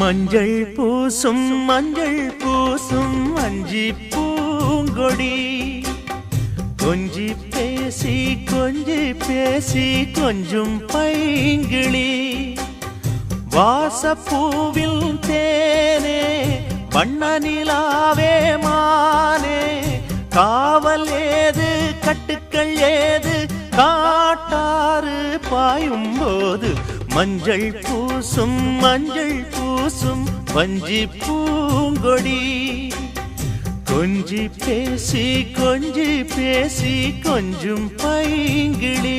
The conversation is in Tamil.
மஞ்சள் பூசும் மஞ்சள் பூசும் அஞ்சி பூங்கொடி. கொஞ்சி பேசி கொஞ்சி பேசி கொஞ்சம் பைங்கிளி. வாசப்பூவில் தேனே வண்ண நிலாவே மானே. காவல் ஏது கட்டுக்கள் ஏது காட்டாறு பாயும் போது மஞ்சள் பூசும் மஞ்சள் பூ பூசும் வஞ்சி பூங்கொடி. கொஞ்சி பேசி கொஞ்சி பேசி கொஞ்சும் பைங்கிளி.